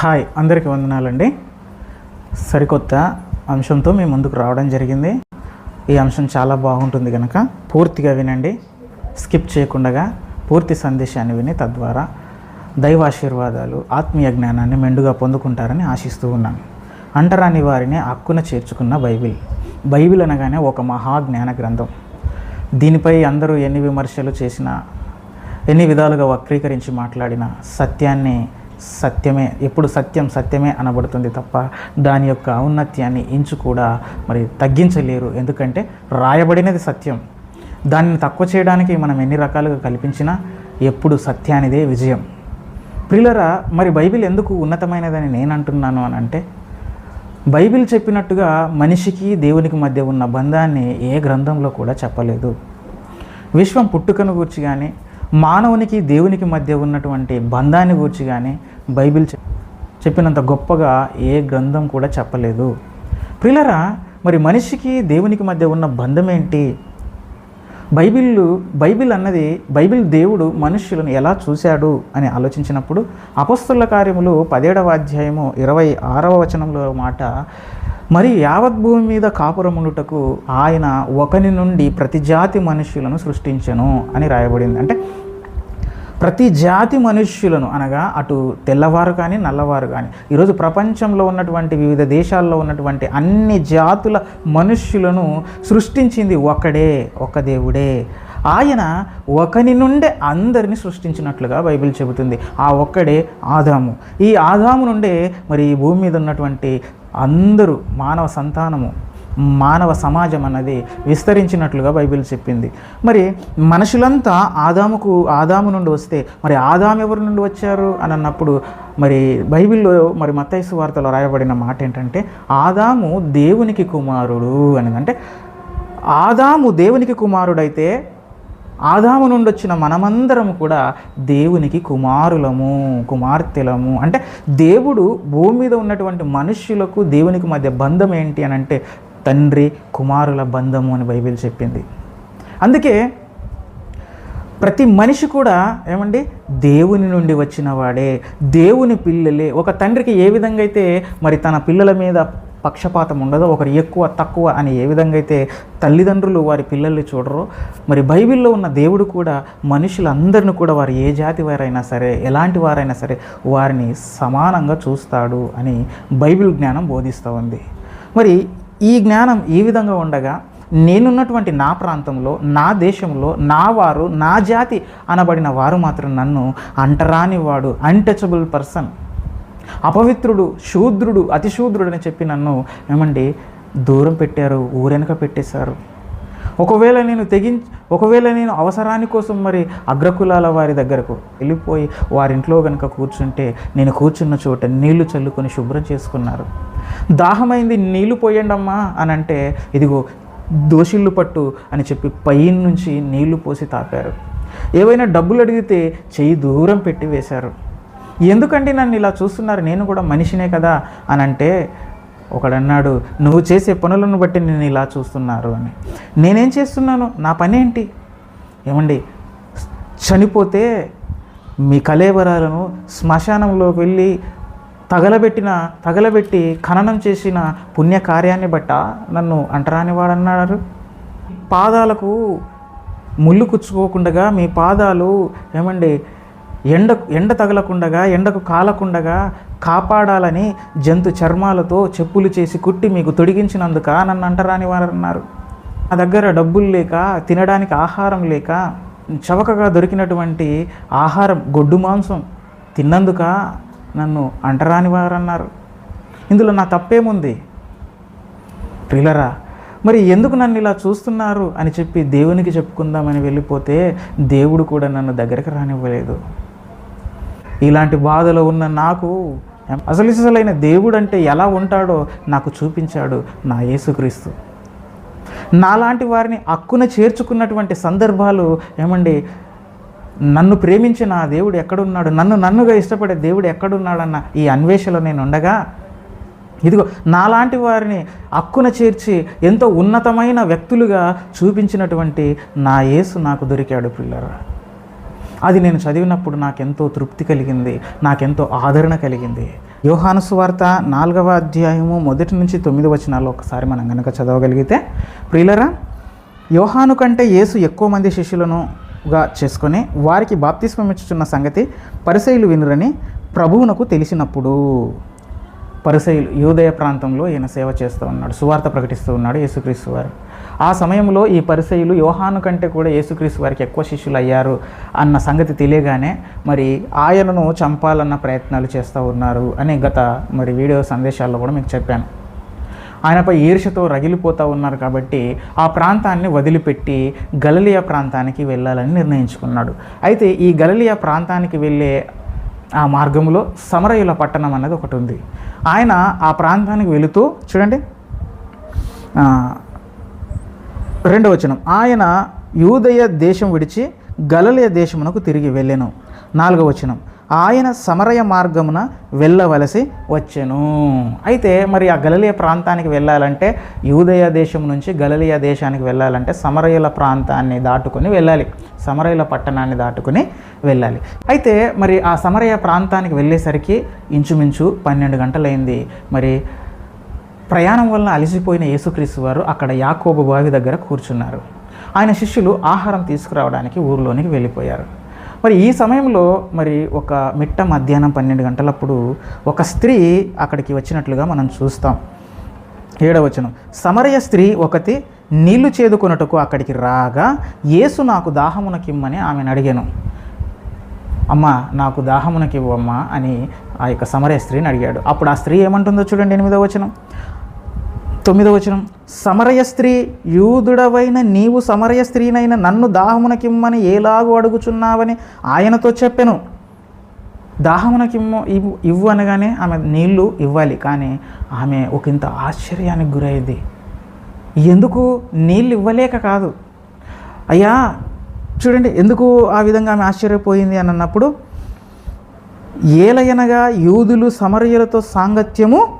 Hi అందరికీ వందనాలండి. సరికొత్త అంశంతో మేము ముందుకు రావడం జరిగింది. ఈ అంశం చాలా బాగుంటుంది కనుక పూర్తిగా వినండి. స్కిప్ చేయకుండా పూర్తి సందేశాన్ని విని తద్వారా దైవాశీర్వాదాలు ఆత్మీయ జ్ఞానాన్ని మెండుగా పొందుకుంటారని ఆశిస్తూ ఉన్నాను. అంటరాని వారిని హక్కున చేర్చుకున్న బైబిల్. బైబిల్ అనగానే ఒక మహా జ్ఞాన గ్రంథం. దీనిపై అందరూ ఎన్ని విమర్శలు చేసినా ఎన్ని విధాలుగా వక్రీకరించి మాట్లాడినా సత్యాన్ని సత్యమే ఎప్పుడు సత్యం సత్యమే అనబడుతుంది తప్ప దాని యొక్క ఔన్నత్యాన్ని ఇంచు కూడా మరి తగ్గించలేరు. ఎందుకంటే రాయబడినది సత్యం. దానిని తక్కువ చేయడానికి మనం ఎన్ని రకాలుగా కల్పించినా ఎప్పుడు సత్యానిదే విజయం. ప్రిలరా మరి బైబిల్ ఎందుకు ఉన్నతమైనదని నేను అంటున్నాను అని అంటే బైబిల్ చెప్పినట్టుగా మనిషికి దేవునికి మధ్య ఉన్న బంధాన్ని ఏ గ్రంథంలో కూడా చెప్పలేదు. విశ్వం పుట్టుకను గూర్చి కానీ మానవునికి దేవునికి మధ్య ఉన్నటువంటి బంధాన్ని గూర్చి కానీ బైబిల్ చెప్పినంత గొప్పగా ఏ గ్రంథం కూడా చెప్పలేదు. ప్రిలరా మరి మనిషికి దేవునికి మధ్య ఉన్న బంధం ఏంటి బైబిల్ బైబిల్ అన్నది బైబిల్ దేవుడు మనుష్యులను ఎలా చూశాడు అని ఆలోచించినప్పుడు అపస్తుల కార్యములు పదేడవ అధ్యాయము ఇరవై ఆరవ వచనంలో మాట మరి యావత్ భూమి మీద కాపురముండుటకు ఆయన ఒకని నుండి ప్రతి జాతి మనుష్యులను సృష్టించెను అని రాయబడింది. అంటే ప్రతి జాతి మనుష్యులను అనగా అటు తెల్లవారు కానీ నల్లవారు కానీ ఈరోజు ప్రపంచంలో ఉన్నటువంటి వివిధ దేశాల్లో ఉన్నటువంటి అన్ని జాతుల మనుష్యులను సృష్టించింది ఒకడే ఒక దేవుడే. ఆయన ఒకని నుండే అందరిని సృష్టించినట్లుగా బైబిల్ చెబుతుంది. ఆ ఒక్కడే ఆదాము. ఈ ఆదాము నుండే మరి ఈ భూమి మీద ఉన్నటువంటి అందరూ మానవ సంతానము మానవ సమాజం అన్నది విస్తరించినట్లుగా బైబిల్ చెప్పింది. మరి మనుషులంతా ఆదాముకు ఆదాము నుండి వస్తే మరి ఆదాము ఎవరి నుండి వచ్చారు అని అన్నప్పుడు మరి బైబిల్లో మరి మత్తైసు వార్తలో రాయబడిన మాట ఏంటంటే ఆదాము దేవునికి కుమారుడు అనేది అంటే ఆదాము దేవునికి కుమారుడైతే ఆదాము నుండి వచ్చిన మనమందరం కూడా దేవునికి కుమారులము కుమార్తెలము. అంటే దేవుడు భూమి మీద ఉన్నటువంటి మనుష్యులకు దేవునికి మధ్య బంధం ఏంటి అని అంటే తండ్రి కుమారుల బంధము అని బైబిల్ చెప్పింది. అందుకే ప్రతి మనిషి కూడా ఏమండి? దేవుని నుండి వచ్చిన వాడే. దేవుని పిల్లలే. ఒక తండ్రికి ఏ విధంగా అయితే మరి తన పిల్లల మీద పక్షపాతం ఉండదో ఒకరు ఎక్కువ తక్కువ అని ఏ విధంగా అయితే తల్లిదండ్రులు వారి పిల్లల్ని చూడరో మరి బైబిల్లో ఉన్న దేవుడు కూడా మనుషులందరిని కూడా వారు ఏ జాతి వారైనా సరే ఎలాంటి వారైనా సరే వారిని సమానంగా చూస్తాడు అని బైబిల్ జ్ఞానం బోధిస్తూ ఉంది. మరి ఈ జ్ఞానం ఈ విధంగా ఉండగా నేనున్నటువంటి నా ప్రాంతంలో నా దేశంలో నా వారు నా జాతి అనబడిన వారు మాత్రం నన్ను అంటరాని వాడు అన్టచబుల్ పర్సన్ అపవిత్రుడు శూద్రుడు అతిశూద్రుడు అని చెప్పి నన్ను ఏమండి దూరం పెట్టారు ఊరెనక పెట్టేశారు. ఒకవేళ నేను తెగి ఒకవేళ నేను అవసరాని కోసం మరి అగ్రకులాల వారి దగ్గరకు వెళ్ళిపోయి వారింట్లో కనుక కూర్చుంటే నేను కూర్చున్న చోట నీళ్ళు చల్లుకొని శుభ్రం చేసుకున్నారు. దాహమైంది నీళ్ళు పోయండమ్మా అని అంటే ఇదిగో దోషిళ్ళు పట్టు అని చెప్పి పైన నుంచి నీళ్ళు పోసి తాపారు. ఏవైనా డబ్బులు అడిగితే చెయ్యి దూరం పెట్టి వేశారు. ఎందుకండి నన్ను ఇలా చూస్తున్నారు? నేను కూడా మనిషినే కదా? అని అంటే ఒకడన్నాడు నువ్వు చేసే పనులను బట్టి నేను ఇలా చూస్తున్నారు అని. నేనేం చేస్తున్నాను? నా పని ఏంటి ఏమండి చనిపోతే మీ కలేవరాలను శ్మశానంలోకి వెళ్ళి తగలబెట్టిన తగలబెట్టి ఖననం చేసిన పుణ్యకార్యాన్ని బట్ట నన్ను అంటరాని వాడన్నాడు? పాదాలకు ముళ్ళు కుచ్చుకోకుండా మీ పాదాలు ఏమండి ఎండ ఎండ తగలకుండగా ఎండకు కాలకుండగా కాపాడాలని జంతు చర్మాలతో చెప్పులు చేసి కుట్టి మీకు తొడిగించినందుక నన్ను అంటరాని వారన్నారు. నా దగ్గర డబ్బులు లేక తినడానికి ఆహారం లేక చవకగా దొరికినటువంటి ఆహారం గొడ్డు మాంసం తిన్నందుక నన్ను అంటరాని వారన్నారు. ఇందులో నా తప్పేముంది? ప్రిలరా మరి ఎందుకు నన్ను ఇలా చూస్తున్నారు అని చెప్పి దేవునికి చెప్పుకుందామని వెళ్ళిపోతే దేవుడు కూడా నన్ను దగ్గరికి రానివ్వలేదు. ఇలాంటి బాధలో ఉన్న నాకు అసలు దేవుడు అంటే ఎలా ఉంటాడో నాకు చూపించాడు నా యేసుక్రీస్తు. నాలాంటి వారిని అక్కున చేర్చుకున్నటువంటి సందర్భాలు ఏమండి నన్ను ప్రేమించిన ఆ దేవుడు ఎక్కడున్నాడు నన్ను నన్నుగా ఇష్టపడే దేవుడు ఎక్కడున్నాడన్న ఈ అన్వేషణలో నేను ఉండగా ఇదిగో నాలాంటి వారిని అక్కున చేర్చి ఎంతో ఉన్నతమైన వ్యక్తులుగా చూపించినటువంటి నా యేసు నాకు దొరికాడు పిల్లరా అది నేను చదివినప్పుడు నాకెంతో తృప్తి కలిగింది నాకెంతో ఆదరణ కలిగింది. యోహాను సువార్త నాలుగవ అధ్యాయము మొదటి నుంచి తొమ్మిది వచనాలు ఒకసారి మనం కనుక చదవగలిగితే ప్రియులరా యోహాను కంటే యేసు ఎక్కువ మంది శిష్యులనుగా చేసుకొని వారికి బాప్తిస్మమిచ్చుచున్న సంగతి పరిశైలు వినురని ప్రభువునకు తెలిసినప్పుడు పరిసైలు యూదయ ప్రాంతంలో ఈయన సేవ చేస్తూ ఉన్నాడు సువార్త ప్రకటిస్తూ ఉన్నాడు యేసుక్రీస్తు వారు. ఆ సమయంలో ఈ పరిసయులు యోహాను కంటే కూడా యేసుక్రీస్తు వారికి ఎక్కువ శిష్యులు అయ్యారు అన్న సంగతి తెలియగానే మరి ఆయనను చంపాలన్న ప్రయత్నాలు చేస్తూ ఉన్నారు అని గత మరి వీడియో సందేశాల్లో కూడా మీకు చెప్పాను. ఆయనపై ఈర్షతో రగిలిపోతూ ఉన్నారు కాబట్టి ఆ ప్రాంతాన్ని వదిలిపెట్టి గలలియా ప్రాంతానికి వెళ్ళాలని నిర్ణయించుకున్నాడు. అయితే ఈ గలలియా ప్రాంతానికి వెళ్ళే ఆ మార్గంలో సమరయుల పట్టణం అనేది ఒకటి ఉంది. ఆయన ఆ ప్రాంతానికి వెళుతూ చూడండి. రెండవ వచనం. ఆయన యూదయ దేశం విడిచి గలలియ దేశమునకు తిరిగి వెళ్ళెను. నాలుగవ వచనం. ఆయన సమరయ మార్గమున వెళ్ళవలసి వచ్చెను. అయితే మరి ఆ గలలియ ప్రాంతానికి వెళ్ళాలంటే యూదయ దేశం నుంచి గలలియ దేశానికి వెళ్ళాలంటే సమరయుల ప్రాంతాన్ని దాటుకొని వెళ్ళాలి. సమరయుల పట్టణాన్ని దాటుకొని వెళ్ళాలి. అయితే మరి ఆ సమరయ ప్రాంతానికి వెళ్ళేసరికి ఇంచుమించు పన్నెండు గంటలైంది. మరి ప్రయాణం వలన అలసిపోయిన యేసుక్రీస్తు వారు అక్కడ యాకోబు బావి దగ్గర కూర్చున్నారు. ఆయన శిష్యులు ఆహారం తీసుకురావడానికి ఊర్లోనికి వెళ్ళిపోయారు. మరి ఈ సమయంలో మరి ఒక మిట్ట మధ్యాహ్నం పన్నెండు గంటలప్పుడు ఒక స్త్రీ అక్కడికి వచ్చినట్లుగా మనం చూస్తాం. ఏడవచనం సమరయ స్త్రీ ఒకటి నీళ్ళు చేదుకొనుటకు అక్కడికి రాగా యేసు నాకు దాహమునకిమ్మని ఆమెను అడిగాను. అమ్మ నాకు దాహమునకివ్వమ్మా అని ఆ యొక్క సమరయ స్త్రీని అడిగాడు. అప్పుడు ఆ స్త్రీ ఏమంటుందో చూడండి ఎనిమిదో వచనం. తొమ్మిదవ వచనం సమరయ స్త్రీ యూదుడవైన నీవు సమరయ స్త్రీనైన నన్ను దాహమునకిమ్మని ఏలాగూ అడుగుచున్నావని ఆయనతో చెప్పెను. దాహమునకిమ్ము ఇవ్వు ఇవ్వు అనగానే ఆమె నీళ్ళు ఇవ్వాలి కానీ ఆమె ఒక ఇంత ఆశ్చర్యానికి గురైంది. ఎందుకు? నీళ్ళు ఇవ్వలేక కాదు. అయ్యా చూడండి ఎందుకు ఆ విధంగా ఆమె ఆశ్చర్యపోయింది? అని అన్నప్పుడు ఏలయనగా యూదులు సమరయులతో సాంగత్యము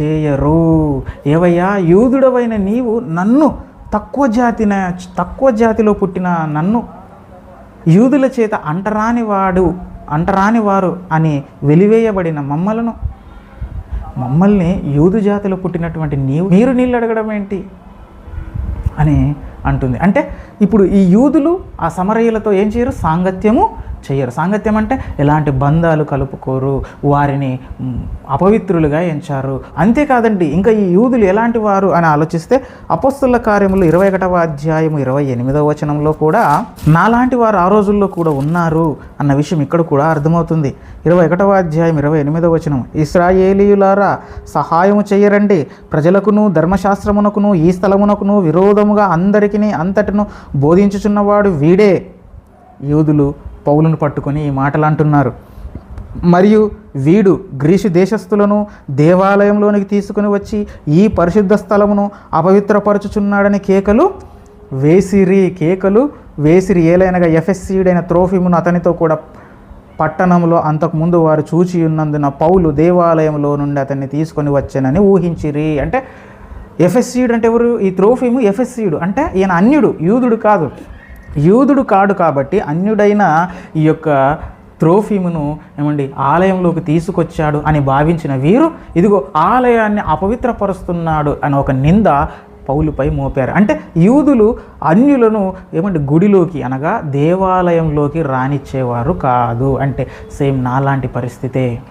చేయరు. ఏవయ్యా యూదుడవైన నీవు నన్ను తక్కువ జాతిన తక్కువ జాతిలో పుట్టిన నన్ను యూదుల చేత అంటరాని వాడు అంటరాని వారు అని వెలివేయబడిన మమ్మలను మమ్మల్ని యూదు జాతిలో పుట్టినటువంటి నీవు మీరు నీళ్ళు అడగడం ఏంటి? అని అంటుంది. అంటే ఇప్పుడు ఈ యూదులు ఆ సమరయులతో ఏం చేయరు? సాంగత్యము చేయరు. సాంగత్యం అంటే ఎలాంటి బంధాలు కలుపుకోరు వారిని అపవిత్రులుగా ఎంచారు. అంతేకాదండి ఇంకా ఈ యూదులు ఎలాంటి వారు అని ఆలోచిస్తే అపస్తుల కార్యములు ఇరవై ఒకటవ అధ్యాయము ఇరవై ఎనిమిదవ వచనంలో కూడా నాలాంటి వారు ఆ రోజుల్లో కూడా ఉన్నారు అన్న విషయం ఇక్కడ కూడా అర్థమవుతుంది. ఇరవై ఒకటవ అధ్యాయం ఇరవై ఎనిమిదవ వచనం ఇస్రాయేలీయులారా సహాయము చేయరండి. ప్రజలకును ధర్మశాస్త్రమునకును ఈ స్థలమునకును విరోధముగా అందరికిని అంతటిను బోధించుచున్నవాడు వీడే. యూదులు పౌలను పట్టుకొని ఈ మాటలు అంటున్నారు మరియు వీడు గ్రీసు దేశస్థులను దేవాలయంలోనికి తీసుకుని వచ్చి ఈ పరిశుద్ధ స్థలమును అపవిత్రపరచుచున్నాడని కేకలు వేసిరి కేకలు వేసిరి. ఏలైనగా ఎఫ్ఎస్సీడైన త్రోఫిమును అతనితో కూడా పట్టణంలో అంతకుముందు వారు చూచి ఉన్నందున పౌలు దేవాలయంలో నుండి అతన్ని తీసుకొని వచ్చానని ఊహించిరి. అంటే ఎఫ్ఎస్సీడు అంటే ఎవరు? ఈ త్రోఫిము ఎఫ్ఎస్సీడు అంటే ఈయన అన్యుడు యూదుడు కాదు. యూదుడు కాడు కాబట్టి అన్యుడైన ఈ యొక్క త్రోఫీమును ఏమండి ఆలయంలోకి తీసుకొచ్చాడు అని భావించిన వీరు ఇదిగో ఆలయాన్ని అపవిత్రపరుస్తున్నాడు అని ఒక నింద పౌలుపై మోపారు. అంటే యూదులు అన్యులను ఏమంటే గుడిలోకి అనగా దేవాలయంలోకి రానిచ్చేవారు కాదు. అంటే సేమ్ నాలాంటి పరిస్థితే.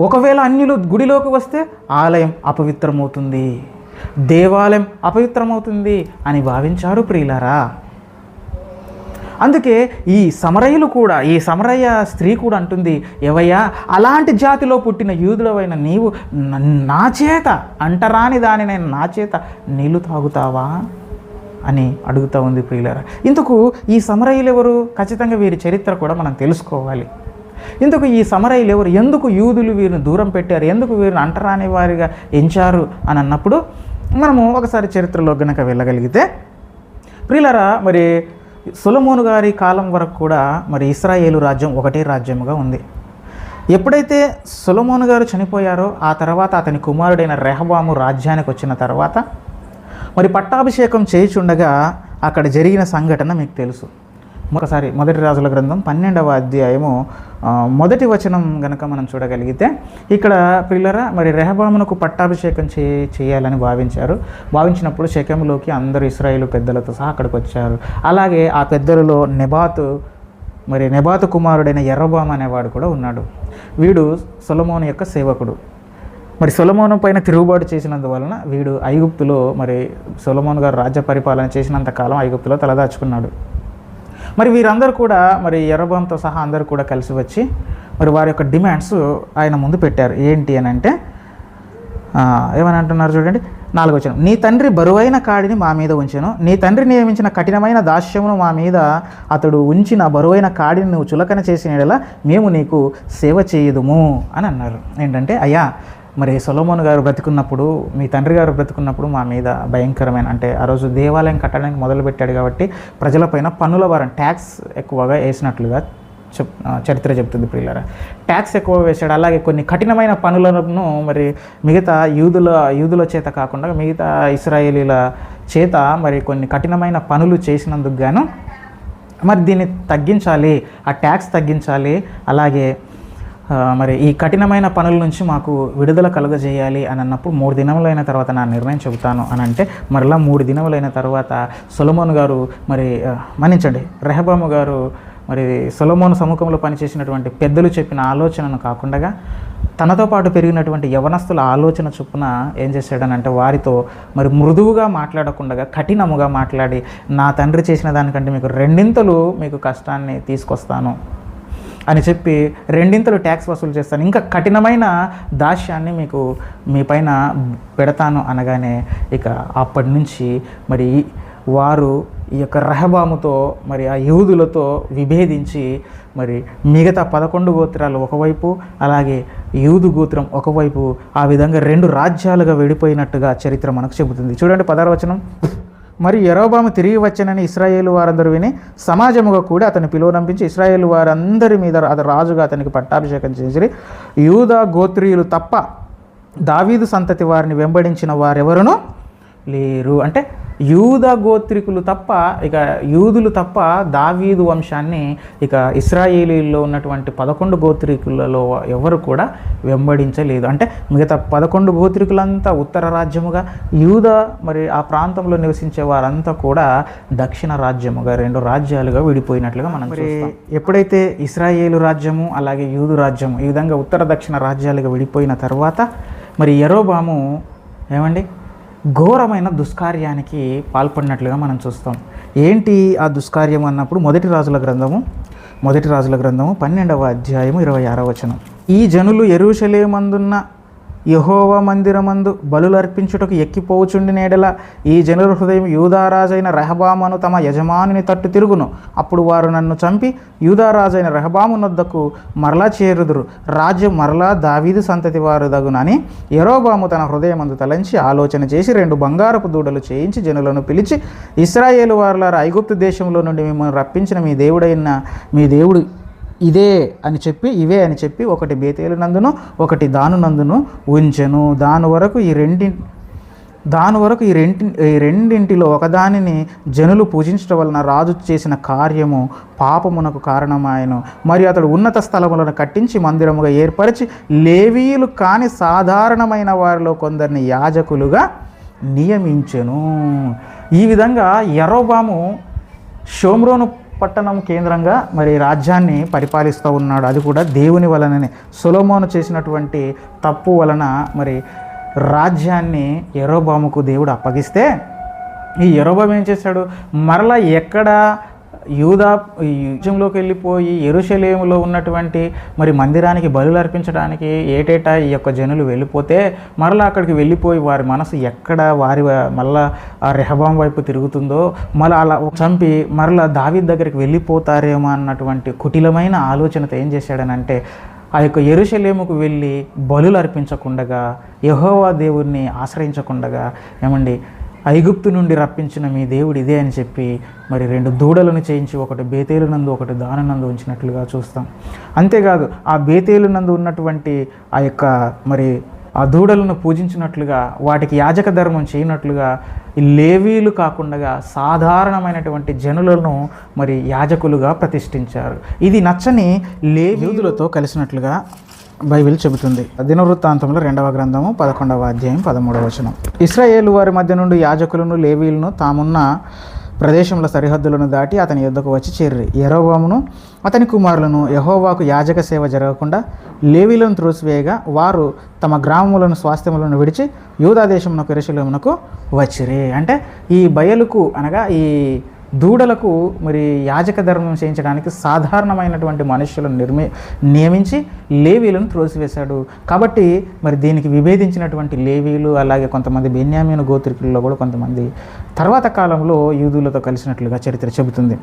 ఒకవేళ అన్యులు గుడిలోకి వస్తే ఆలయం అపవిత్రమవుతుంది. దేవాలయం అపవిత్రమవుతుంది అని భావించారు ప్రియులారా. అందుకే ఈ సమరయ్యలు కూడా ఈ సమరయ్య స్త్రీ కూడా అంటుంది ఎవయ్యా అలాంటి జాతిలో పుట్టిన యూదుడవైన నీవు నా చేత అంటరాని దానిని నా చేత నీళ్ళు తాగుతావా? అని అడుగుతూ ఉంది ప్రియులరా. ఇందుకు ఈ సమరయులు ఎవరు ఖచ్చితంగా వీరి చరిత్ర కూడా మనం తెలుసుకోవాలి. ఇందుకు ఈ సమరయులు ఎవరు ఎందుకు యూదులు వీరిని దూరం పెట్టారు? ఎందుకు వీరిని అంటరాని వారిగా ఎంచారు? అని అన్నప్పుడు మనము ఒకసారి చరిత్రలో గనక వెళ్ళగలిగితే ప్రియులరా మరి సులమోను గారి కాలం వరకు కూడా మరి ఇస్రాయేలు రాజ్యం ఒకటే రాజ్యముగా ఉంది. ఎప్పుడైతే సులమోను గారు చనిపోయారో ఆ తర్వాత అతని కుమారుడైన రెహబాము రాజ్యానికి వచ్చిన తర్వాత మరి పట్టాభిషేకం చేయిచుండగా అక్కడ జరిగిన సంఘటన మీకు తెలుసు. ఒకసారి మొదటి రాజుల గ్రంథం పన్నెండవ అధ్యాయము మొదటి వచనం గనక మనం చూడగలిగితే ఇక్కడ పిల్లరా మరి రెహబామునకు పట్టాభిషేకం చే చేయాలని భావించారు. భావించినప్పుడు శకంలోకి అందరు ఇస్రాయేలు పెద్దలతో సహా అక్కడికి వచ్చారు. అలాగే ఆ పెద్దలలో నెబాతు మరి నెబాతు కుమారుడైన ఎర్రబామ అనేవాడు కూడా ఉన్నాడు. వీడు సొలమోను యొక్క సేవకుడు. మరి సొలమోను పైన తిరుగుబాటు చేసినందువలన వీడు ఐగుప్తులో మరి సొలమోను గారు రాజ్య పరిపాలన చేసినంత కాలం ఐగుప్తులో తలదాచుకున్నాడు. మరి వీరందరూ కూడా మరి ఎర్రబాంతో సహా అందరూ కూడా కలిసి వచ్చి మరి వారి యొక్క డిమాండ్స్ ఆయన ముందు పెట్టారు. ఏంటి అని అంటే ఏమని అంటున్నారు చూడండి. నాలుగు వచ్చిన నీ తండ్రి బరువైన కాడిని మా మీద ఉంచాను. నీ తండ్రి నియమించిన కఠినమైన దాస్యమును మా మీద అతడు ఉంచిన బరువైన కాడిని నువ్వు చులకన చేసిన మేము నీకు సేవ చేయదుము అని అన్నారు. ఏంటంటే అయ్యా మరి సొలోమోన్ గారు బ్రతికున్నప్పుడు మీ తండ్రి గారు బ్రతికున్నప్పుడు మా మీద భయంకరమైన అంటే ఆ రోజు దేవాలయం కట్టడానికి మొదలుపెట్టాడు కాబట్టి ప్రజలపైన పన్నుల భారం ట్యాక్స్ ఎక్కువగా వేసినట్లుగా చెప్ చరిత్ర చెప్తుంది ప్రియులరా. ట్యాక్స్ ఎక్కువ వేశాడు. అలాగే కొన్ని కఠినమైన పనులను మరి మిగతా యూదుల యూదుల చేత కాకుండా మిగతా ఇస్రాయేలీల చేత మరి కొన్ని కఠినమైన పనులు చేసినందుకు గాను మరి దీన్ని తగ్గించాలి ఆ ట్యాక్స్ తగ్గించాలి. అలాగే మరి ఈ కఠినమైన పనుల నుంచి మాకు విడుదల కలుగజేయాలి అని అన్నప్పుడు మూడు దినములైన తర్వాత నా నిర్ణయం చెబుతాను అని అంటే మరలా మూడు దినములైన తర్వాత సొలమోన్ గారు మరి మన్నించండి. రెహబాము గారు మరి సొలమోన్ సముఖంలో పనిచేసినటువంటి పెద్దలు చెప్పిన ఆలోచనను కాకుండా తనతో పాటు పెరిగినటువంటి యవనస్తుల ఆలోచన చొప్పున ఏం చేశాడనంటే వారితో మరి మృదువుగా మాట్లాడకుండా కఠినముగా మాట్లాడి నా తండ్రి చేసిన దానికంటే మీకు రెండింతలు మీకు కష్టాన్ని తీసుకొస్తాను. అని చెప్పి రెండింతలు ట్యాక్స్ వసూలు చేస్తాను. ఇంకా కఠినమైన దాస్యాన్ని మీకు మీ పైన పెడతాను అనగానే ఇక అప్పటి నుంచి మరి వారు ఈ యొక్క రహబాముతో మరి ఆ యూదులతో విభేదించి మరి మిగతా పదకొండు గోత్రాలు ఒకవైపు అలాగే యూదు గోత్రం ఒకవైపు ఆ విధంగా రెండు రాజ్యాలుగా విడిపోయినట్టుగా చరిత్ర మనకు చెబుతుంది. చూడండి పదరవచనం మరి యరోబాము తిరిగి వచ్చనని ఇస్రాయేలు వారందరూ విని సమాజముగా కూడా అతను పిలువనంపించి ఇస్రాయేలు వారందరి మీద అతను రాజుగా అతనికి పట్టాభిషేకం చేసి యూదా గోత్రీయులు తప్ప దావీదు సంతతి వారిని వెంబడించిన వారెవరునూ లేరు. అంటే యూద గోత్రికులు తప్ప ఇక యూదులు తప్ప దావీదు వంశాన్ని ఇక ఇస్రాయేలీల్లో ఉన్నటువంటి పదకొండు గోత్రికులలో ఎవరు కూడా వెంబడించలేదు. అంటే మిగతా పదకొండు గోత్రికులంతా ఉత్తర రాజ్యముగా యూద మరి ఆ ప్రాంతంలో నివసించే వారంతా కూడా దక్షిణ రాజ్యముగా రెండు రాజ్యాలుగా విడిపోయినట్లుగా మనం ఎప్పుడైతే ఇస్రాయేలు రాజ్యము అలాగే యూదు రాజ్యము ఈ విధంగా ఉత్తర దక్షిణ రాజ్యాలుగా విడిపోయిన తర్వాత మరి ఎరోబాము ఏమండి? ఘోరమైన దుష్కార్యానికి పాల్పడినట్లుగా మనం చూస్తాం. ఏంటి ఆ దుష్కార్యం అన్నప్పుడు మొదటి రాజుల గ్రంథము? మొదటి రాజుల గ్రంథము పన్నెండవ అధ్యాయము ఇరవై ఆరవ వచనం. ఈ జనులు ఎరుషలేమందున్న యహోవ మందిరమందు బలులర్పించుటకు ఎక్కిపోవుచుండి నేడల ఈ జనుల హృదయం యూదారాజైన రెహబామును తమ యజమానుని తట్టు తిరుగును. అప్పుడు వారు నన్ను చంపి యూదారాజైన రెహబాము నొద్దకు మరలా చేరుదురు. రాజ్యం మరలా దావీదు సంతతి వారు దగునని యరోబాము తన హృదయమందు తలంచి ఆలోచన చేసి రెండు బంగారపు దూడలు చేయించి జనులను పిలిచి ఇస్రాయేలు వారులారా ఐగుప్తు దేశంలో నుండి మిమ్మల్ని రప్పించిన మీ దేవుడైన మీ దేవుడు ఇదే అని చెప్పి ఇవే అని చెప్పి ఒకటి బేతేలు నందును ఒకటి దాను నందును ఉంచెను. దాని వరకు ఈ రెండి దాని వరకు ఈ రెంటి ఈ రెండింటిలో ఒకదానిని జనులు పూజించడం వలన రాజు చేసిన కార్యము పాపమునకు కారణమాయను. మరియు అతడు ఉన్నత స్థలములను కట్టించి మందిరముగా ఏర్పరిచి లేవీయులు కాని సాధారణమైన వారిలో కొందరిని యాజకులుగా నియమించెను. ఈ విధంగా ఎరోబాము షోమ్రోను పట్టణం కేంద్రంగా మరి రాజ్యాన్ని పరిపాలిస్తూ ఉన్నాడు. అది కూడా దేవుని వలననే. సులోమోను చేసినటువంటి తప్పు వలన మరి రాజ్యాన్ని ఎరోబాముకు దేవుడు అప్పగిస్తే ఈ ఎరోబాము ఏం చేశాడు? మరలా ఎక్కడ యూదా ఈ యుద్ధంలోకి వెళ్ళిపోయి ఎరుషలేములో ఉన్నటువంటి మరి మందిరానికి బలులు అర్పించడానికి ఏటేటా ఈ యొక్క జనులు వెళ్ళిపోతే మరలా అక్కడికి వెళ్ళిపోయి వారి మనసు ఎక్కడ వారి మళ్ళా ఆ రెహబాం వైపు తిరుగుతుందో మళ్ళీ అలా చంపి మరలా దావి దగ్గరికి వెళ్ళిపోతారేమో అన్నటువంటి కుటిలమైన ఆలోచనతో ఏం చేశాడనంటే ఆ యొక్క ఎరుశలేముకు వెళ్ళి బలులు అర్పించకుండగా యహోవా దేవుణ్ణి ఆశ్రయించకుండగా ఏమండి ఐగుప్తు నుండి రప్పించిన మీ దేవుడు ఇదే అని చెప్పి మరి రెండు దూడలను చేయించి ఒకటి బేతేలు నందు ఒకటి దాననందు ఉంచినట్లుగా చూస్తాం. అంతేకాదు ఆ బేతేలు నందు ఉన్నటువంటి ఆ యొక్క మరి ఆ దూడలను పూజించినట్లుగా వాటికి యాజక ధర్మం చేయనట్లుగా ఈ లేవీలు కాకుండా సాధారణమైనటువంటి జనులను మరి యాజకులుగా ప్రతిష్ఠించారు. ఇది నచ్చని లేవీలతో కలిసినట్లుగా బైబిల్ చెబుతుంది. దినవృత్తాంతంలో రెండవ గ్రంథము పదకొండవ అధ్యాయం పదమూడవ వచనం. ఇస్రాయేలు వారి మధ్య నుండి యాజకులను లేవీలను తామున్న ప్రదేశంలో సరిహద్దులను దాటి అతని యుద్ధకు వచ్చి చేర్రి. ఎరోవామును అతని కుమారులను యహోవాకు యాజక సేవ జరగకుండా లేవీలను త్రోసివేయగా వారు తమ గ్రామములను స్వాస్థ్యములను విడిచి యూదాదేశమునకు ఎరుశలేమునకు వచ్చిరి. అంటే ఈ బయలుకు అనగా ఈ దూడలకు మరి యాజక ధర్మం చేయించడానికి సాధారణమైనటువంటి మనుషులను నిర్మి నియమించి లేవీలను త్రోసివేశాడు. కాబట్టి మరి దీనికి విభేదించినటువంటి లేవీలు అలాగే కొంతమంది బెన్యామీన గోత్రికుల్లో కూడా కొంతమంది తర్వాత కాలంలో యూదులతో కలిసినట్లుగా చరిత్ర చెబుతుంది.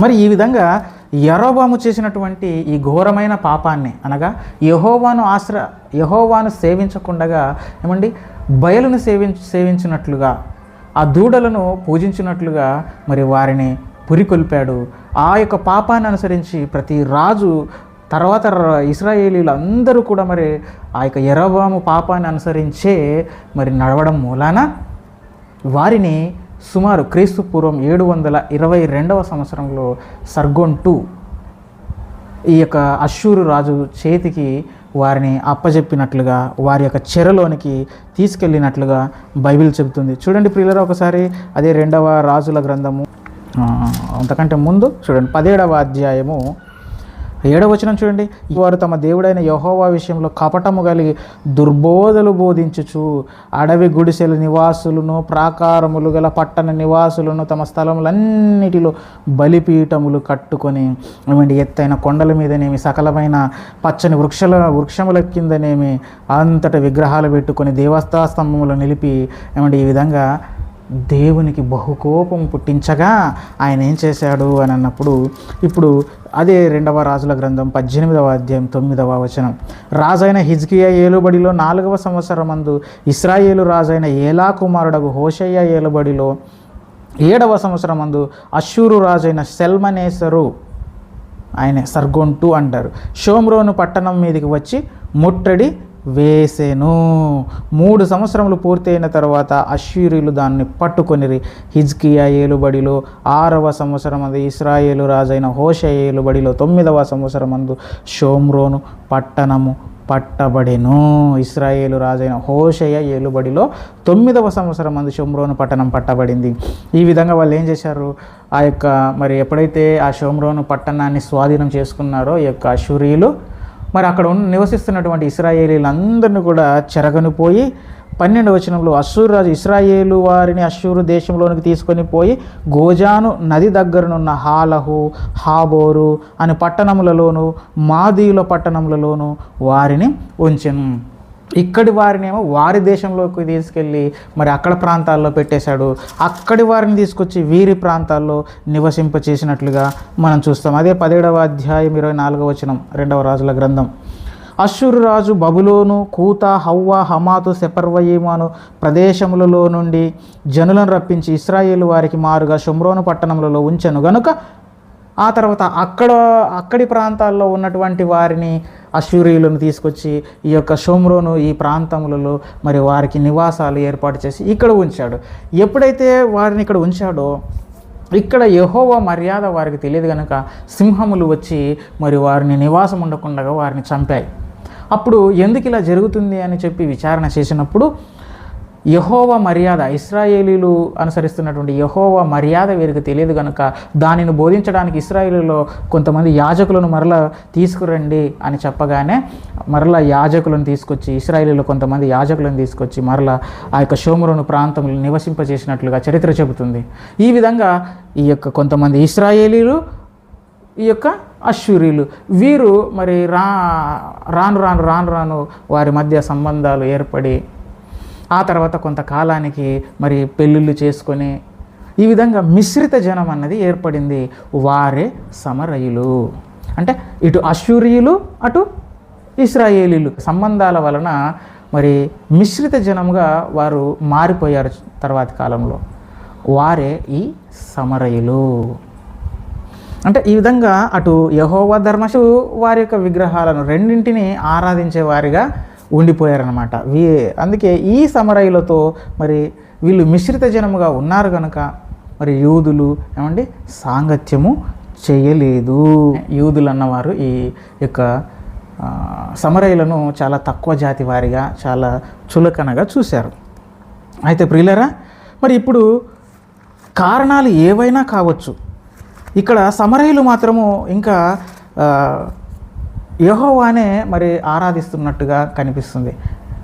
మరి ఈ విధంగా యరోబాము చేసినటువంటి ఈ ఘోరమైన పాపాన్ని అనగా యహోవాను ఆశ్ర యహోవాను సేవించకుండగా ఏమండి? బయలును సేవించ సేవించినట్లుగా ఆ దూడలను పూజించినట్లుగా మరి వారిని పురికొల్పాడు. ఆ యొక్క పాపాన్ని అనుసరించి ప్రతి రాజు తర్వాత ఇస్రాయేలీలు అందరూ కూడా మరి ఆ యొక్క ఎరబాము పాపాన్ని అనుసరించే మరి నడవడం మూలాన వారిని సుమారు క్రీస్తు పూర్వం ఏడు వందల ఇరవై రెండవ సంవత్సరంలో సర్గోన్ టూ ఈ యొక్క అశ్షూరు రాజు చేతికి వారిని అప్పజెప్పినట్లుగా వారి యొక్క చెరలోనికి తీసుకెళ్ళినట్లుగా బైబిల్ చెబుతుంది. చూడండి ప్రియులరా ఒకసారి అదే రెండవ రాజుల గ్రంథము. అంతకంటే ముందు చూడండి పదిహేడవ అధ్యాయము. ఏడవ వచనం చూడండి. వారు తమ దేవుడైన యహోవా విషయంలో కపటము కలిగి దుర్బోధలు బోధించుచు అడవి గుడిసెల నివాసులను ప్రాకారములు గల పట్టణ నివాసులను తమ స్థలములన్నిటిలో బలిపీఠములు కట్టుకొని ఏమండి ఎత్తైన కొండల మీదనేమి సకలమైన పచ్చని వృక్షల వృక్షముల కిందనేమి అంతట విగ్రహాలు పెట్టుకొని దేవస్థా స్తంభములు నిలిపి ఏమండి ఈ విధంగా దేవునికి బహుకోపం పుట్టించగా ఆయన ఏం చేశాడు అని అన్నప్పుడు ఇప్పుడు అదే రెండవ రాజుల గ్రంథం పద్దెనిమిదవ అధ్యాయం తొమ్మిదవ వచనం. రాజైన హిజ్కియా ఏలుబడిలో నాలుగవ సంవత్సరం అందు ఇస్రాయేలు రాజైన ఏలా కుమారుడగు హోషయ్య ఏలుబడిలో ఏడవ సంవత్సరం అందు అశ్షూరు రాజైన సెల్మనేసరు ఆయన సర్గొంటు అంటారు. షోమ్రోను పట్టణం మీదకి వచ్చి ముట్టడి వేసెను. మూడు సంవత్సరములు పూర్తయిన తర్వాత అశ్వీరులు దాన్ని పట్టుకొనిరి. హిజ్కియా ఏలుబడిలో ఆరవ సంవత్సరం అది ఇస్రాయేలు రాజైన హోష ఏలుబడిలో తొమ్మిదవ సంవత్సరం అందు షోమ్రోను పట్టణము పట్టబడెను. ఇస్రాయేలు రాజైన హోషయ ఏలుబడిలో తొమ్మిదవ సంవత్సరం మంది షోమ్రోను పట్టణం పట్టబడింది. ఈ విధంగా వాళ్ళు ఏం చేశారు? ఆ యొక్క మరి ఎప్పుడైతే ఆ షోమ్రోను పట్టణాన్ని స్వాధీనం చేసుకున్నారో ఈ యొక్క అశూరియులు మరి అక్కడ ఉన్న నివసిస్తున్నటువంటి ఇస్రాయేలీలందరినీ కూడా చెరగనిపోయి పన్నెండు వచనంలో అశ్షూరు రాజు ఇస్రాయేలు వారిని అశ్షూరు దేశంలోనికి తీసుకొని పోయి గోజాను నది దగ్గరనున్న హాలహు హాబోరు అని పట్టణములలోను మాదీయుల పట్టణములలోను వారిని ఉంచెను. ఇక్కడి వారినేమో వారి దేశంలోకి తీసుకెళ్ళి మరి అక్కడ ప్రాంతాల్లో పెట్టేశాడు. అక్కడి వారిని తీసుకొచ్చి వీరి ప్రాంతాల్లో నివసింప చేసినట్లుగా మనం చూస్తాం. అదే పదిహేడవ అధ్యాయం ఇరవై నాలుగవ వచనం రెండవ రాజుల గ్రంథం. అశ్షూరు రాజు బబులోను కూత హవ్వ హమాతు సెపర్వయీమాను ప్రదేశములలో నుండి జనులను రప్పించి ఇస్రాయేలు వారికి మారుగా షుమ్రోను పట్టణములలో ఉంచను. గనుక ఆ తర్వాత అక్కడ అక్కడి ప్రాంతాల్లో ఉన్నటువంటి వారిని అశ్వరీయులను తీసుకొచ్చి ఈ యొక్క షోమ్రోను ఈ ప్రాంతములలో మరి వారికి నివాసాలు ఏర్పాటు చేసి ఇక్కడ ఉంచాడు. ఎప్పుడైతే వారిని ఇక్కడ ఉంచాడో ఇక్కడ యెహోవా మర్యాద వారికి తెలియదు కనుక సింహములు వచ్చి మరి వారిని నివాసం ఉండకుండా వారిని చంపాయి. అప్పుడు ఎందుకు ఇలా జరుగుతుంది అని చెప్పి విచారణ చేసినప్పుడు యహోవ మర్యాద ఇస్రాయేలీలు అనుసరిస్తున్నటువంటి యహోవ మర్యాద వీరికి తెలియదు కనుక దానిని బోధించడానికి ఇస్రాయేలీలో కొంతమంది యాజకులను మరలా తీసుకురండి అని చెప్పగానే మరలా యాజకులను తీసుకొచ్చి ఇస్రాయేలీలో కొంతమంది యాజకులను తీసుకొచ్చి మరలా ఆ యొక్క షోమరోను ప్రాంతంలో నివసింపజేసినట్లుగా చరిత్ర చెబుతుంది. ఈ విధంగా ఈ యొక్క కొంతమంది ఇస్రాయేలీలు ఈ యొక్క అశ్వరీలు వీరు మరి రా రాను రాను రాను రాను వారి మధ్య సంబంధాలు ఏర్పడి ఆ తర్వాత కొంతకాలానికి మరి పెళ్ళిళ్ళు చేసుకొని ఈ విధంగా మిశ్రిత జనం అన్నది ఏర్పడింది. వారే సమరయులు. అంటే ఇటు అశ్యూరియులు అటు ఇస్రాయేలీలు. సంబంధాల వలన మరి మిశ్రిత జనంగా వారు మారిపోయారు తర్వాతి కాలంలో. వారే ఈ సమరయులు. అంటే ఈ విధంగా అటు యహోవా ధర్మశు వారి యొక్క విగ్రహాలను రెండింటిని ఆరాధించే వారిగా ఉండిపోయారనమాట వీ అందుకే ఈ సమరయులతో మరి వీళ్ళు మిశ్రిత జనముగా ఉన్నారు కనుక మరి యూదులు ఏమండి? సాంగత్యము చేయలేదు. యూదులు అన్నవారు ఈ యొక్క సమరయులను చాలా తక్కువ జాతి వారిగా చాలా చులకనగా చూశారు. అయితే ప్రియులరా మరి ఇప్పుడు కారణాలు ఏవైనా కావచ్చు. ఇక్కడ సమరయులు మాత్రము ఇంకా యహోవానే మరి ఆరాధిస్తున్నట్టుగా కనిపిస్తుంది.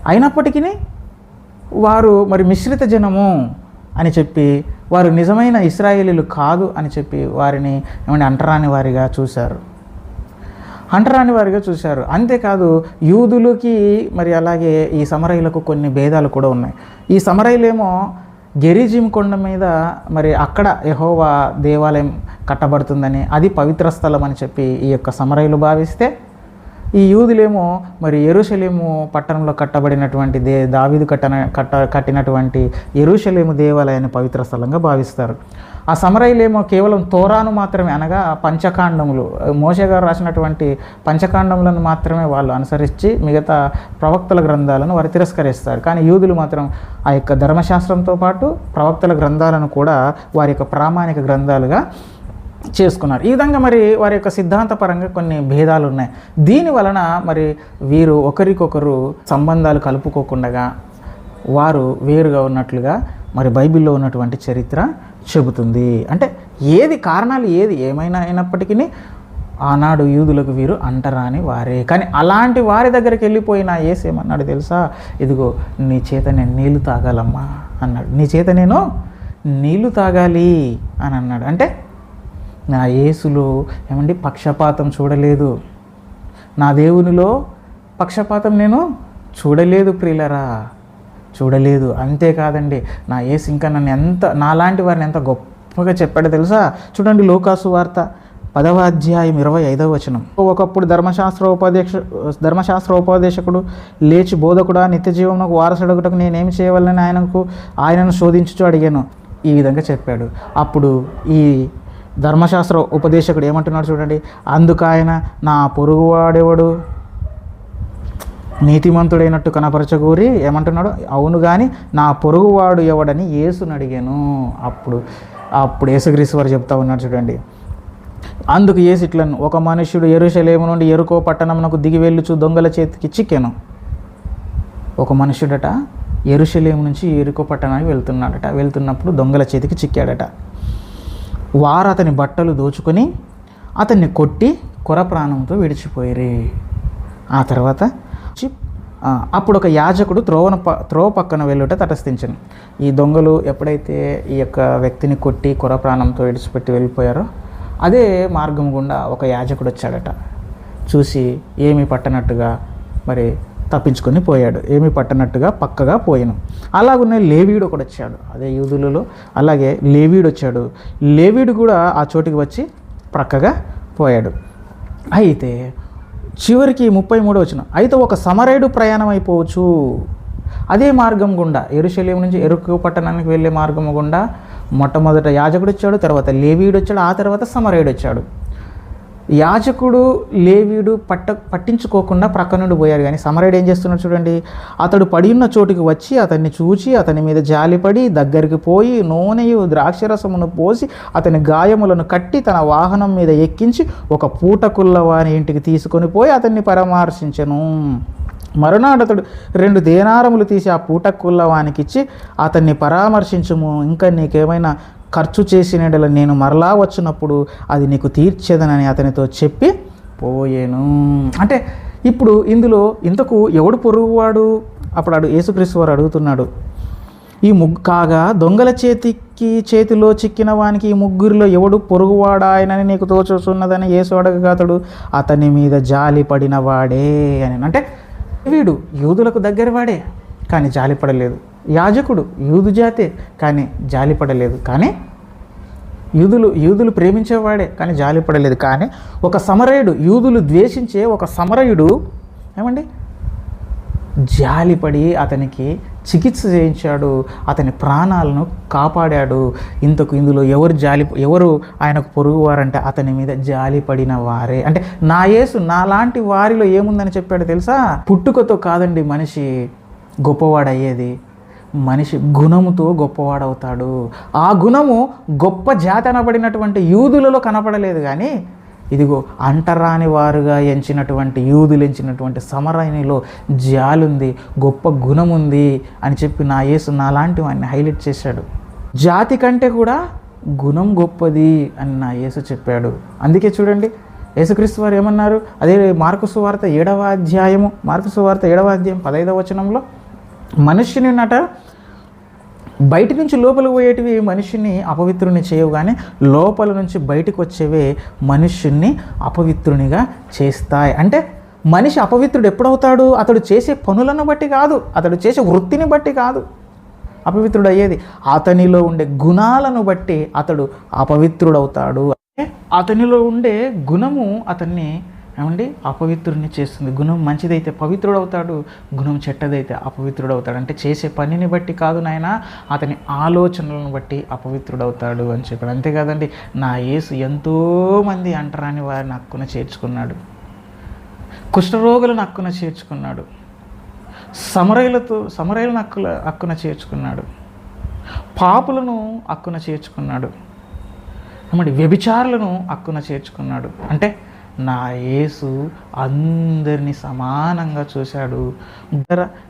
అయినప్పటికీ వారు మరి మిశ్రిత జనము అని చెప్పి వారు నిజమైన ఇస్రాయేలీలు కాదు అని చెప్పి వారిని ఏమంటే అంటరాని వారిగా చూశారు. అంటరాని వారిగా చూశారు. అంతేకాదు యూదులకి మరి అలాగే ఈ సమరయులకు కొన్ని భేదాలు కూడా ఉన్నాయి. ఈ సమరయులేమో గెరిజిం కొండ మీద మరి అక్కడ యహోవా దేవాలయం కట్టబడుతుందని అది పవిత్ర స్థలం అని చెప్పి ఈ యొక్క సమరయులు భావిస్తే ఈ యూదులేమో మరి ఎరుషలేము పట్టణంలో కట్టబడినటువంటి దే దావీదు కట్టన కట్ట కట్టినటువంటి ఎరుషలేము దేవాలయాన్ని పవిత్ర స్థలంగా భావిస్తారు. ఆ సమరయులేమో కేవలం తోరాను మాత్రమే అనగా పంచకాండములు. మోషే గారు రాసినటువంటి పంచకాండములను మాత్రమే వాళ్ళు అనుసరించి మిగతా ప్రవక్తల గ్రంథాలను వారు తిరస్కరిస్తారు. కానీ యూదులు మాత్రం ఆ యొక్క ధర్మశాస్త్రంతో పాటు ప్రవక్తల గ్రంథాలను కూడా వారి యొక్క ప్రామాణిక గ్రంథాలుగా చేసుకున్నారు. ఈ విధంగా మరి వారి యొక్క సిద్ధాంతపరంగా కొన్ని భేదాలు ఉన్నాయి దీని వలన మరి వీరు ఒకరికొకరు సంబంధాలు కలుపుకోకుండా వారు వేరుగా ఉన్నట్లుగా మరి బైబిల్లో ఉన్నటువంటి చరిత్ర చెబుతుంది. అంటే ఏది కారణాలు ఏది ఏమైనా అయినప్పటికీ ఆనాడు యూదులకు వీరు అంటరాని వారే. కానీ అలాంటి వారి దగ్గరికి వెళ్ళిపోయిన ఏసేమన్నాడు తెలుసా? ఇదిగో నీ చేత నేను నీళ్ళు తాగాలమ్మా అన్నాడు. నీ చేత నేను నీళ్ళు తాగాలి అని అన్నాడు. అంటే నా యేసులో ఏమండి? పక్షపాతం చూడలేదు. నా దేవునిలో పక్షపాతం నేను చూడలేదు ప్రియులరా. చూడలేదు. అంతేకాదండి నా యేసు ఇంకా నన్ను ఎంత నాలాంటి వారిని ఎంత గొప్పగా చెప్పాడో తెలుసా? చూడండి లోకాసు వార్త పదవ అధ్యాయం ఇరవై ఐదవ వచనం. ఒకప్పుడు ధర్మశాస్త్ర ఉపాధ్యక్ష ధర్మశాస్త్ర ఉపదేశకుడు లేచి బోధకుడా నిత్య జీవనకు వారసుడగుటకు నేనేమి చేయవాలని ఆయనకు ఆయనను శోధించుచు అడిగాను. ఈ విధంగా చెప్పాడు. అప్పుడు ఈ ధర్మశాస్త్ర ఉపదేశకుడు ఏమంటున్నాడు చూడండి అందుకు ఆయన నా పొరుగువాడెవడు? నీతిమంతుడైనట్టు కనపరచగూరి ఏమంటున్నాడు అవును కానీ నా పొరుగువాడు ఎవడని యేసుని అడిగాను. అప్పుడు అప్పుడు యేసుగ్రీసు వారు చెప్తా ఉన్నాడు చూడండి అందుకు యేసు ఇట్లను ఒక మనుష్యుడు ఎరుశలేము నుండి ఎరుకో పట్టణమునకు దిగి వెళ్ళుచు దొంగల చేతికి చిక్కెను. ఒక మనుషుడట ఎరుశలేము నుంచి ఎరుకో పట్టణానికి వెళ్తున్నాడట వెళ్తున్నప్పుడు దొంగల చేతికి చిక్కాడట. వారు అతని బట్టలు దోచుకొని అతన్ని కొట్టి కొర ప్రాణంతో విడిచిపోయిరి. ఆ తర్వాత అప్పుడు ఒక యాజకుడు త్రోవన ప త్రోవ పక్కన వెళ్ళుట తటస్థించను. ఈ దొంగలు ఎప్పుడైతే ఈ యొక్క వ్యక్తిని కొట్టి కొర ప్రాణంతో విడిచిపెట్టి వెళ్ళిపోయారో అదే మార్గం గుండా ఒక యాజకుడు వచ్చాడట చూసి ఏమీ పట్టనట్టుగా మరి తప్పించుకొని పోయాడు. ఏమీ పట్టనట్టుగా పక్కగా పోయాను. అలాగునే లేవీడు ఒకడు వచ్చాడు. అదే యూదులలో. అలాగే లేవీడు వచ్చాడు. లేవీడు కూడా ఆ చోటికి వచ్చి ప్రక్కగా పోయాడు. అయితే చివరికి ముప్పై మూడు వచ్చిన అయితే ఒక సమరేడు ప్రయాణం అయిపోవచ్చు అదే మార్గం గుండా. ఎరుశల్యం నుంచి ఎరుకు పట్టణానికి వెళ్ళే మార్గం గుండా మొట్టమొదట యాజకుడు వచ్చాడు తర్వాత లేవీడు వచ్చాడు ఆ తర్వాత సమరేయుడు వచ్చాడు. యాజకుడు లేవీడు పట్ట పట్టించుకోకుండా ప్రక్కనుండి పోయారు కానీ సమరయుడు ఏం చేస్తున్నాడు చూడండి? అతడు పడి ఉన్న చోటుకి వచ్చి అతన్ని చూచి అతని మీద జాలిపడి దగ్గరికి పోయి నూనెయు ద్రాక్షరసమును పోసి అతని గాయములను కట్టి తన వాహనం మీద ఎక్కించి ఒక పూటకుల్ల వాని ఇంటికి తీసుకొని పోయి అతన్ని పరామర్శించను. మరునాడు అతడు రెండు దేనారములు తీసి ఆ పూటకుల్ల వానికిచ్చి అతన్ని పరామర్శించుము. ఇంకా నీకేమైనా ఖర్చు చేసిన నేను మరలా వచ్చినప్పుడు అది నీకు తీర్చేదనని అతనితో చెప్పి పోయేను. అంటే ఇప్పుడు ఇందులో ఇంతకు ఎవడు పొరుగువాడు? అప్పుడు అడు యేసుక్రీస్తు వారు అడుగుతున్నాడు. ఈ ముగ్గు కాగా దొంగల చేతికి చేతిలో చిక్కిన వానికి ఈ ముగ్గురిలో ఎవడు పొరుగువాడాయనని నీకు తోచుచున్నదని యేసు అడగగా అతడు అతని మీద జాలి పడిన వాడే అని. అంటే వీడు యూదులకు దగ్గర వాడే కానీ జాలిపడలేదు యాజకుడు యూదు జాతే కానీ జాలిపడలేదు కానీ యూదులు యూదులు ప్రేమించేవాడే కానీ జాలిపడలేదు కానీ ఒక సమరయుడు యూదులు ద్వేషించే ఒక సమరయుడు ఏమండి? జాలిపడి అతనికి చికిత్స చేయించాడు. అతని ప్రాణాలను కాపాడాడు. ఇంతకు ఇందులో ఎవరు జాలి ఎవరు ఆయనకు పొరుగువారంటే అతని మీద జాలి పడిన వారే. అంటే నా యేసు నాలాంటి వారిలో ఏముందని చెప్పాడు తెలుసా? పుట్టుకతో కాదండి మనిషి గొప్పవాడయ్యేది. మనిషి గుణముతో గొప్పవాడవుతాడు. ఆ గుణము గొప్ప జాతి అనబడినటువంటి యూదులలో కనపడలేదు కానీ ఇదిగో అంటరాని వారుగా ఎంచినటువంటి యూదులు ఎంచినటువంటి సమరాయినిలో జాలుంది గొప్ప గుణం ఉంది అని చెప్పి నా యేసు నాలాంటి వాడిని హైలైట్ చేశాడు. జాతి కంటే కూడా గుణం గొప్పది అని నా యేసు చెప్పాడు. అందుకే చూడండి యేసుక్రీస్తు వారు ఏమన్నారు? అదే మార్కు సువార్త ఏడవ అధ్యాయము మార్కు సువార్త ఏడవ అధ్యాయం పదైదవ వచనంలో మనుష్యుని నట బయట నుంచి లోపల పోయేటివి మనిషిని అపవిత్రుని చేయవు కానీ లోపల నుంచి బయటకు వచ్చేవే మనుష్యుణ్ణి అపవిత్రునిగా చేస్తాయి. అంటే మనిషి అపవిత్రుడు ఎప్పుడవుతాడు? అతడు చేసే పనులను బట్టి కాదు. అతడు చేసే వృత్తిని బట్టి కాదు. అపవిత్రుడు అయ్యేది అతనిలో ఉండే గుణాలను బట్టి అతడు అపవిత్రుడవుతాడు. అంటే అతనిలో ఉండే గుణము అతన్ని ఏమండి? అపవిత్రుడిని చేస్తుంది. గుణం మంచిదైతే పవిత్రుడు అవుతాడు గుణం చెట్టదైతే అపవిత్రుడు అవుతాడు అంటే చేసే పనిని బట్టి కాదు నాయన అతని ఆలోచనలను బట్టి అపవిత్రుడు అవుతాడు అని చెప్పాడు. అంతేకాదండి నా యేసు ఎంతోమంది అంటరాని వారిని హక్కున చేర్చుకున్నాడు. కుష్ఠరోగులను హక్కున చేర్చుకున్నాడు. సమరయులతో సమరయులను హక్కుల హక్కున చేర్చుకున్నాడు. పాపులను హక్కున చేర్చుకున్నాడు. ఏమండి? వ్యభిచారులను హక్కున చేర్చుకున్నాడు. అంటే నా యేసు అందరినీ సమానంగా చూశాడు.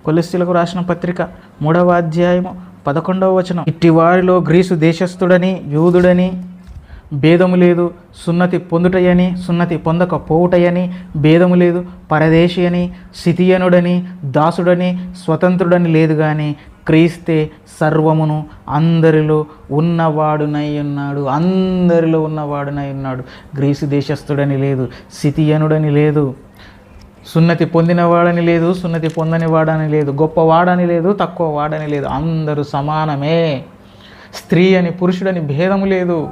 కొలెస్సీలకు రాసిన పత్రిక మూడవ అధ్యాయము పదకొండవ వచనం. ఇట్టి వారిలో గ్రీసు దేశస్థుడని యూదుడని భేదము లేదు సున్నతి పొందుటయని సున్నతి పొందక పోవుటయని భేదము లేదు పరదేశి అని సితియనుడని దాసుడని స్వతంత్రుడని లేదు కానీ క్రీస్తే సర్వమును అందరిలో ఉన్నవాడునై ఉన్నాడు. అందరిలో ఉన్నవాడునై ఉన్నాడు. గ్రీసు దేశస్థుడని లేదు సితియనుడని లేదు సున్నతి పొందినవాడని లేదు సున్నతి పొందని వాడని లేదు గొప్పవాడని లేదు తక్కువ వాడని లేదు. అందరూ సమానమే. స్త్రీ అని పురుషుడని భేదము లేదు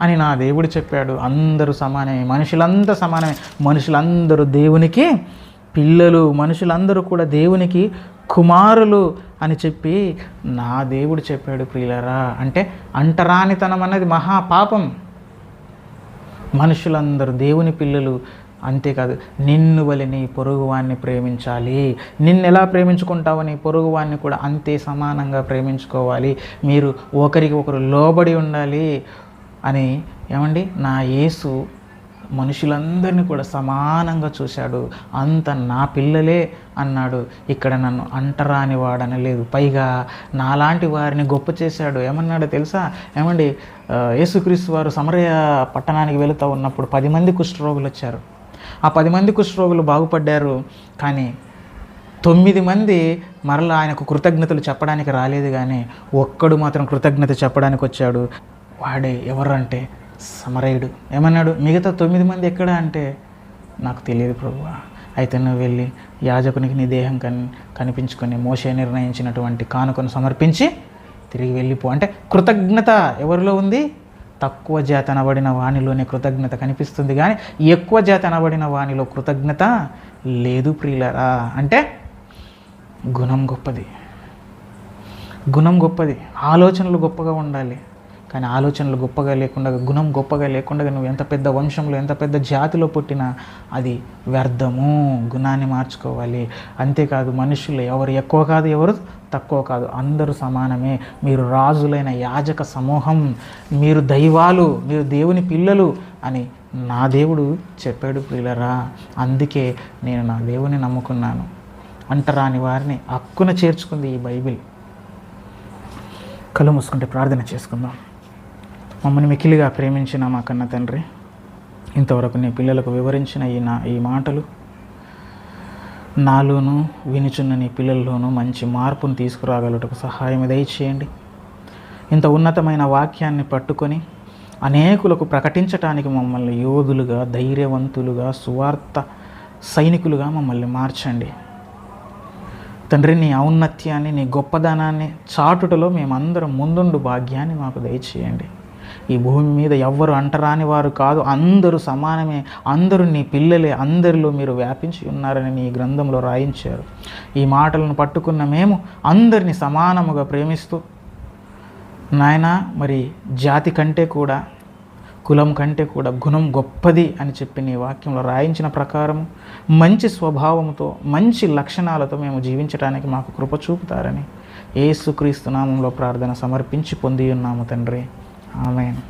అని నా దేవుడు చెప్పాడు. అందరూ సమానమే. మనుషులంతా సమానమే. మనుషులందరూ దేవునికి పిల్లలు. మనుషులందరూ కూడా దేవునికి కుమారులు. అని చెప్పి నా దేవుడు చెప్పాడు ప్రియులరా. అంటే అంటరానితనం అన్నది మహాపాపం. మనుషులందరూ దేవుని పిల్లలు అంతేకాదు నిన్ను వలి నీ పొరుగువాన్ని ప్రేమించాలి. నిన్ను ఎలా ప్రేమించుకుంటావో నీ పొరుగువాన్ని కూడా అంతే సమానంగా ప్రేమించుకోవాలి. మీరు ఒకరికి ఒకరు లోబడి ఉండాలి అని ఏమండి? నా యేసు మనుషులందరినీ కూడా సమానంగా చూశాడు. అంత నా పిల్లలే అన్నాడు. ఇక్కడ నన్ను అంటరాని వాడని లేదు. పైగా నాలాంటి వారిని గొప్ప చేశాడు. ఏమన్నాడో తెలుసా? ఏమండి యేసుక్రీస్తు వారు సమరయ పట్టణానికి వెళుతూ ఉన్నప్పుడు పది మంది కుష్ఠరోగులు వచ్చారు. ఆ పది మంది కుష్ఠరోగులు బాగుపడ్డారు. కానీ తొమ్మిది మంది మరలా ఆయనకు కృతజ్ఞతలు చెప్పడానికి రాలేదు కానీ ఒక్కడు మాత్రం కృతజ్ఞత చెప్పడానికి వచ్చాడు. వాడే ఎవరంటే సమరయుడు. ఏమన్నాడు? మిగతా తొమ్మిది మంది ఎక్కడ? అంటే నాకు తెలియదు ప్రభు అయితే నువ్వు వెళ్ళి యాజకునికి నీ దేహం కని కనిపించుకొని మోసే నిర్ణయించినటువంటి కానుకను సమర్పించి తిరిగి వెళ్ళిపో. అంటే కృతజ్ఞత ఎవరిలో ఉంది? తక్కువ జాతి అనబడిన వాణిలోనే కృతజ్ఞత కనిపిస్తుంది కానీ ఎక్కువ జాతి అనబడిన వాణిలో కృతజ్ఞత లేదు ప్రియులరా. అంటే గుణం గొప్పది. గుణం గొప్పది. ఆలోచనలు గొప్పగా ఉండాలి. కానీ ఆలోచనలు గొప్పగా లేకుండా గుణం గొప్పగా లేకుండా నువ్వు ఎంత పెద్ద వంశంలో ఎంత పెద్ద జాతిలో పుట్టినా అది వ్యర్థము. గుణాన్ని మార్చుకోవాలి. అంతేకాదు మనుషులు ఎవరు ఎక్కువ కాదు ఎవరు తక్కువ కాదు. అందరూ సమానమే. మీరు రాజులైన యాజక సమూహం. మీరు దైవాలు మీరు దేవుని పిల్లలు అని నా దేవుడు చెప్పాడు ప్రియులరా. అందుకే నేను నా దేవుని నమ్ముకున్నాను. అంటరాని వారిని హక్కున చేర్చుకుంది ఈ బైబిల్. కళ్ళు మూసుకుంటే ప్రార్థన చేసుకుందాం. మమ్మల్ని మిక్కిలిగా ప్రేమించిన మా కన్న తండ్రి ఇంతవరకు నీ పిల్లలకు వివరించిన ఈ నా ఈ మాటలు నాలోనూ వినుచున్న నీ పిల్లల్లోనూ మంచి మార్పును తీసుకురాగలటకు సహాయం దయచేయండి. ఇంత ఉన్నతమైన వాక్యాన్ని పట్టుకొని అనేకులకు ప్రకటించటానికి మమ్మల్ని యోధులుగా ధైర్యవంతులుగా సువార్త సైనికులుగా మమ్మల్ని మార్చండి. తండ్రి నీ ఔన్నత్యాన్ని నీ గొప్పదనాన్ని చాటుటలో మేమందరం ముందుండు భాగ్యాన్ని మాకు దయచేయండి. ఈ భూమి మీద ఎవ్వరు అంటరాని వారు కాదు. అందరూ సమానమే. అందరూ నీ పిల్లలే. అందరిలో మీరు వ్యాపించి ఉన్నారని నీ గ్రంథంలో రాయించారు. ఈ మాటలను పట్టుకున్న మేము అందరిని సమానముగా ప్రేమిస్తూ నాయన మరి జాతి కంటే కూడా కులం కంటే కూడా గుణం గొప్పది అని చెప్పి నీ వాక్యంలో రాయించిన ప్రకారం మంచి స్వభావంతో మంచి లక్షణాలతో మేము జీవించడానికి మాకు కృప చూపుతారని ఏసుక్రీస్తు నామంలో ప్రార్థన సమర్పించి పొంది ఉన్నాము తండ్రి. ఆమెను